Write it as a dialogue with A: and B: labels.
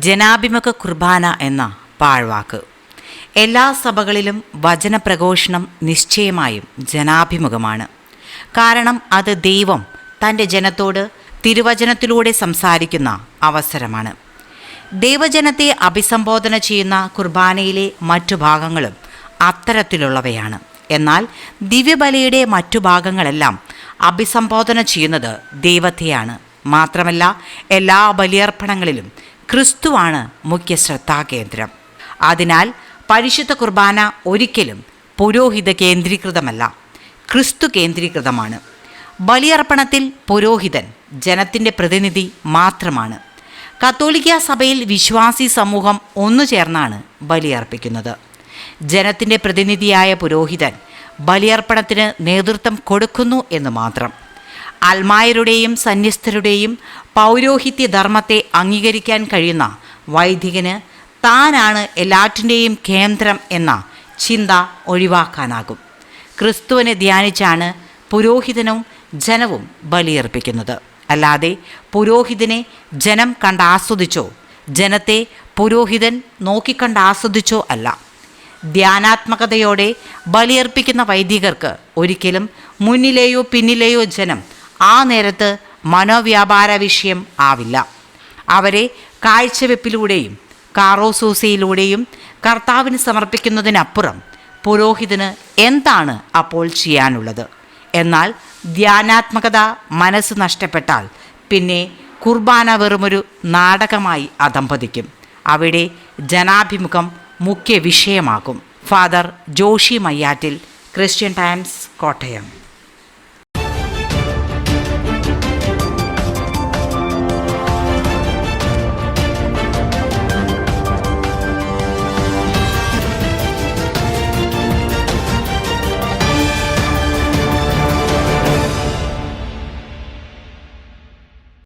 A: ജനാഭിമുഖ കുർബാന എന്ന പാഴ്വാക്ക്. എല്ലാ സഭകളിലും വചനപ്രഘോഷണം നിശ്ചയമായും ജനാഭിമുഖമാണ്. കാരണം അത് ദൈവം തന്റെ ജനത്തോട് തിരുവചനത്തിലൂടെ സംസാരിക്കുന്ന അവസരമാണ്. ദൈവജനത്തെ അഭിസംബോധന ചെയ്യുന്ന കുർബാനയിലെ മറ്റു ഭാഗങ്ങളും അത്തരത്തിലുള്ളവയാണ്. എന്നാൽ ദിവ്യബലിയുടെ മറ്റു ഭാഗങ്ങളെല്ലാം അഭിസംബോധന ചെയ്യുന്നത് ദൈവത്തെയാണ്. മാത്രമല്ല എല്ലാ ബലിയർപ്പണങ്ങളിലും ക്രിസ്തുവാണ് മുഖ്യ ശ്രദ്ധാകേന്ദ്രം. അതിനാൽ പരിശുദ്ധ കുർബാന ഒരിക്കലും പുരോഹിത കേന്ദ്രീകൃതമല്ല. ക്രിസ്തു കേന്ദ്രീകൃതമാണ്. ബലിയർപ്പണത്തിൽ പുരോഹിതൻ ജനത്തിന്റെ പ്രതിനിധി മാത്രമാണ്. കത്തോലിക്ക സഭയിൽ വിശ്വാസി സമൂഹം ഒന്നു ചേർന്നാണ് ബലിയർപ്പിക്കുന്നത്. ജനത്തിന്റെ പ്രതിനിധിയായ പുരോഹിതൻ ബലിയർപ്പണത്തിന് നേതൃത്വം കൊടുക്കുന്നു എന്ന് മാത്രം. അൽമായരുടെയും സന്യസ്തരുടെയും പൗരോഹിത്യ ധർമ്മത്തെ അംഗീകരിക്കാൻ കഴിയുന്ന വൈദികന് താനാണ് എല്ലാറ്റിന്റെയും കേന്ദ്രം എന്ന ചിന്ത ഒഴിവാക്കാനാകും. ക്രിസ്തുവിനെ ധ്യാനിച്ചാണ് പുരോഹിതനും ജനവും ബലിയർപ്പിക്കുന്നത്. അല്ലാതെ പുരോഹിതനെ ജനം കണ്ടാസ്വദിച്ചോ ജനത്തെ പുരോഹിതൻ നോക്കിക്കണ്ട് ആസ്വദിച്ചോ അല്ല. ധ്യാനാത്മകതയോടെ ബലിയർപ്പിക്കുന്ന വൈദികർക്ക് ഒരിക്കലും മുന്നിലെയോ പിന്നിലെയോ ജനം ആ നേരത്ത് മനോവ്യാപാര വിഷയം ആവില്ല. അവരെ കാഴ്ചവെപ്പിലൂടെയും കാറോസൂസയിലൂടെയും കർത്താവിന് സമർപ്പിക്കുന്നതിനപ്പുറം പുരോഹിതന് എന്താണ് അപ്പോൾ ചെയ്യാനുള്ളത്? എന്നാൽ ധ്യാനാത്മകത മനസ്സ് നഷ്ടപ്പെട്ടാൽ പിന്നെ കുർബാന വെറുമൊരു നാടകമായി അധംപതിക്കും. അവിടെ ജനാഭിമുഖം മുഖ്യ വിഷയമാകും father Joshi Mayyattil Christian Times Kottayam.